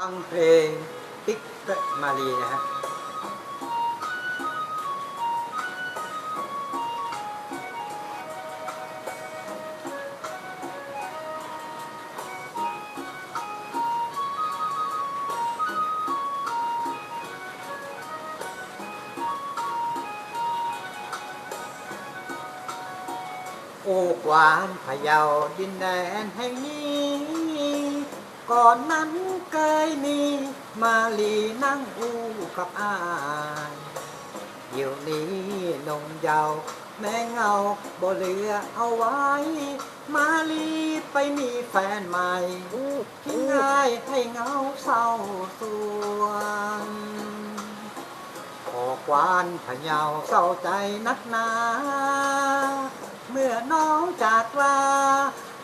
ฟังเพลงติ๊กเกอร์มารีนะฮะโอ้กวานพะเยาดินแดนแห่งนี้ ก่อนนั้นเคยมีมาลีนั่งอู้กับอายเดี๋ยวนี้นมเยาวแม่เงาบ่เหลือเอาไว้ มาลีไปมีแฟนใหม่ที่ง่ายให้เงาเศร้าสวงขอกวานพะเยาเศร้าใจนักหนา เมื่อน้องจากลา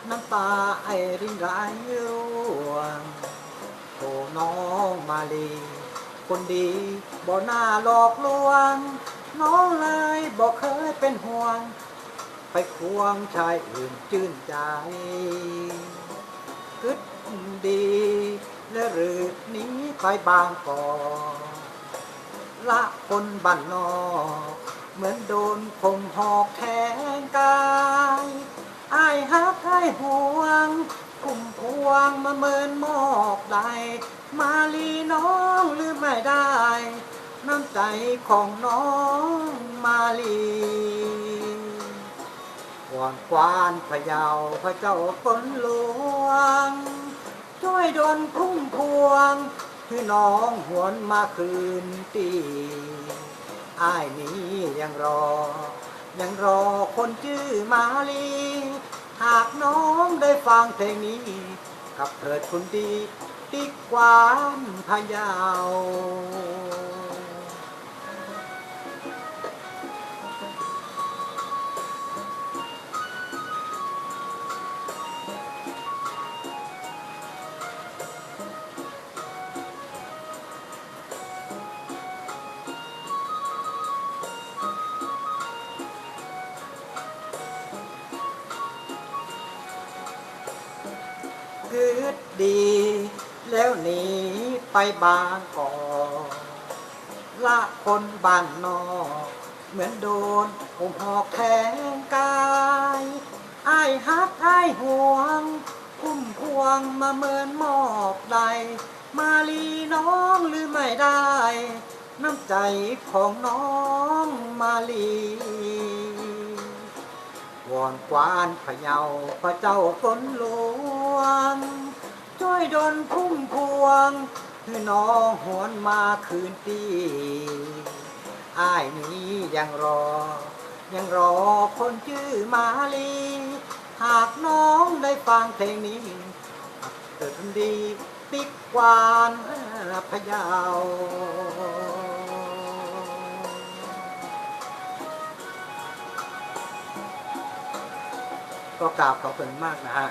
น้ำตาไอรินไหลร่วงโอ้น้องมาลี คนดีบ่น่าหลอกลวง น้องเลยบ่เคยเป็นห่วง ไปควงชายอื่นจื่นใจกึดดีและหรือหนี้ไปบางกอกละคนบ้านนอก เหมือนโดนคมหอกแทงกายายห่วงคุ้มพวงมาเมินมอกใดมาลีน้องลืมไม่ได้ น้ำใจของน้องมาลีวอนควานพะเยาพระเจ้าฝนหลวง ช่วยดลพุ่มพวงคือน้องหวนมาคืนตีอ้ายนี้ยังรอ ยังรอคนชื่อมาลี หากน้องได้ฟังเพลงนี้ กับเถิดคุณดี ติ๊กหวานพะเยา ดดี แล้วหนีไปบางกอกละคนบ้านนอก เหมือนโดนผมหอกแทงกายอ้ายฮักอ้ายห่วงคุ้มพวงมาเมินมอบใด มาลีน้องลืมไม่ได้ น้ำใจของน้องมาลีวอนกวานพะเยาพระเจ้าฝนหลวง ช่วยดลพุ่มพวงคือน้องหวนมาคืนตีอ้ายนี้ยังรอ ยังรอคนชื่อมาลี หากน้องได้ฟังเพลงนี้เกิดดีติ๊กวานพยาวก็กราบขอบคุณมากนะฮะ